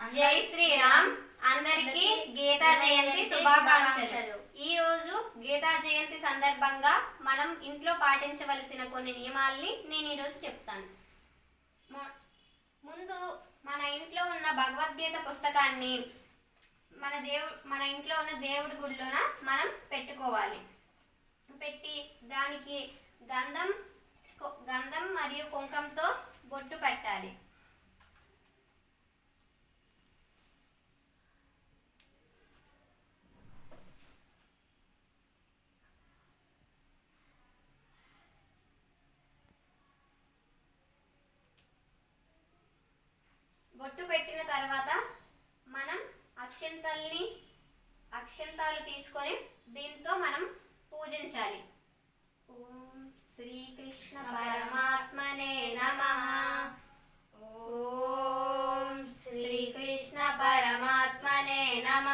జై శ్రీరామ్. అందరికీ గీతా జయంతి శుభాకాంక్షలు. ఈ రోజు గీతా జయంతి సందర్భంగా మనం ఇంట్లో పాటించవలసిన కొన్ని నియమాల్ని నేను ఈరోజు చెప్తాను. ముందు మన ఇంట్లో ఉన్న భగవద్గీత పుస్తకాన్ని మన దేవు మన ఇంట్లో ఉన్న దేవుడి గుడిలోన మనం పెట్టుకోవాలి. పెట్టి దానికి గంధం గంధం మరియు కుంకంతో బొట్టు పెట్టాలి. బొట్టు పెట్టిన తర్వాత మనం అక్షంతల్ని అక్షంతాలు తీసుకొని దీంతో మనం పూజించాలి. ఓం శ్రీకృష్ణ పరమాత్మనే నమ. ఓం శ్రీకృష్ణ పరమాత్మనే నమ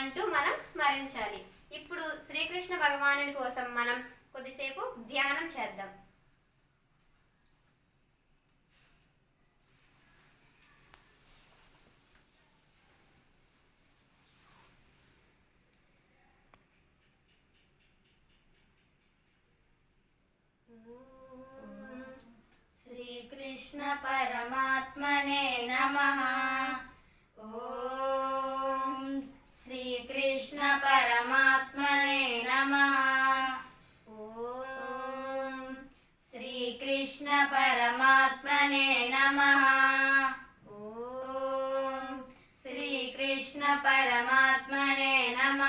అంటూ మనం స్మరించాలి. ఇప్పుడు శ్రీకృష్ణ భగవానుడి కోసం మనం కొద్దిసేపు ధ్యానం చేద్దాం. శ్రీకృష్ణ పరమాత్మనే నమ ఓం శ్రీకృష్ణ పరమాత్మనే నమ ఓం శ్రీకృష్ణ పరమాత్మనే నమ ఓం శ్రీకృష్ణ పరమాత్మనే నమ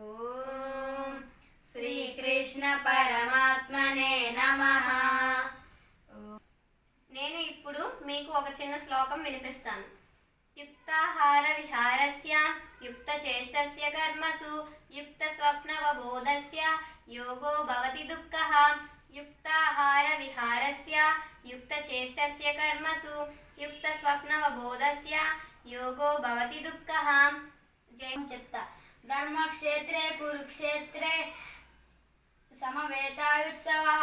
ఓం శ్రీకృష్ణ పరమాత్మనే నమ. నేను ఇప్పుడు మీకు ఒక చిన్న శ్లోకం వినిపిస్తాను. యుక్తాహార విహారస్య యుక్త చేష్టస్య కర్మసు యుక్త స్వప్నవబోధస్య యోగో భవతి దుఃఖః. యుక్తాహార విహారస్య యుక్త చేష్టస్య కర్మసు యుక్త స్వప్నవబోధస్య యోగో భవతి దుఃఖః. జయం చెప్తా. ధర్మక్షేత్రే కురుక్షేత్రే సమవేతాయుత్సవः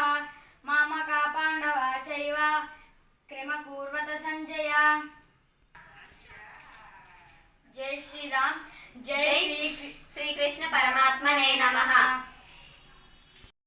మామకా పాండవా చైవ క్రమకూర్వత సంజయ జై శ్రీరామ్ జై జై శ్రీ శ్రీకృష్ణ పరమాత్మనే నమః